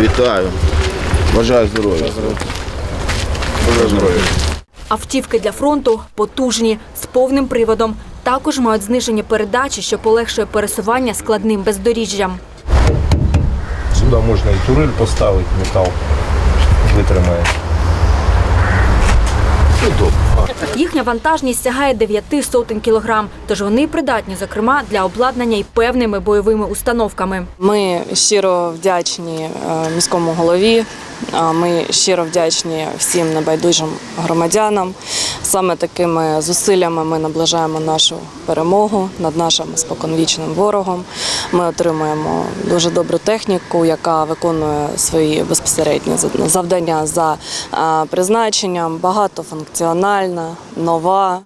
Вітаю. Бажаю здоров'я. Бажаю здоров'я. Автівки для фронту потужні, з повним приводом. Також мають знижені передачі, що полегшує пересування складним бездоріжжям. Сюди можна і турель поставити, метал витримає. Їхня вантажність сягає 9 сотень кілограм, тож вони придатні, зокрема, для обладнання і певними бойовими установками. Ми щиро вдячні е, міському голові. Ми щиро вдячні всім небайдужим громадянам. Саме такими зусиллями ми наближаємо нашу перемогу над нашим споконвічним ворогом. Ми отримуємо дуже добру техніку, яка виконує свої безпосередні завдання за призначенням, багатофункціональна, нова.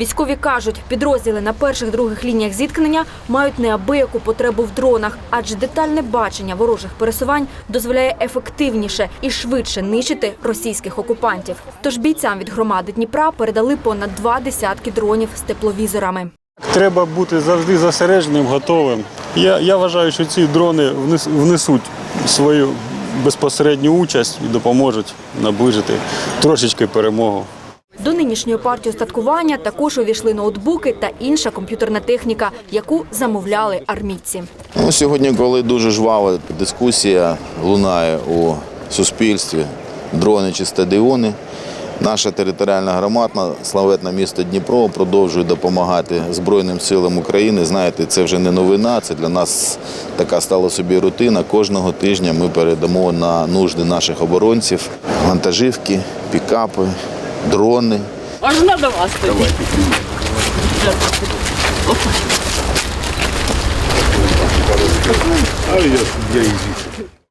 Військові кажуть, підрозділи на перших других лініях зіткнення мають неабияку потребу в дронах, адже детальне бачення ворожих пересувань дозволяє ефективніше і швидше нищити російських окупантів. Тож бійцям від громади Дніпра передали понад два десятки дронів з тепловізорами. Треба бути завжди зосередженим, готовим. Я, я вважаю, що ці дрони внес- внесуть свою безпосередню участь і допоможуть наближити трошечки перемогу. До нинішньої партії устаткування також увійшли ноутбуки та інша комп'ютерна техніка, яку замовляли армійці. Ну, сьогодні, коли дуже жвава дискусія лунає у суспільстві, дрони чи стадіони, наша територіальна громада, славетне місто Дніпро, продовжує допомагати Збройним силам України. Знаєте, це вже не новина, це для нас така стала собі рутина. Кожного тижня ми передамо на нужди наших оборонців вантажівки, пікапи, дрони. Можна до вас тоді? А я, я.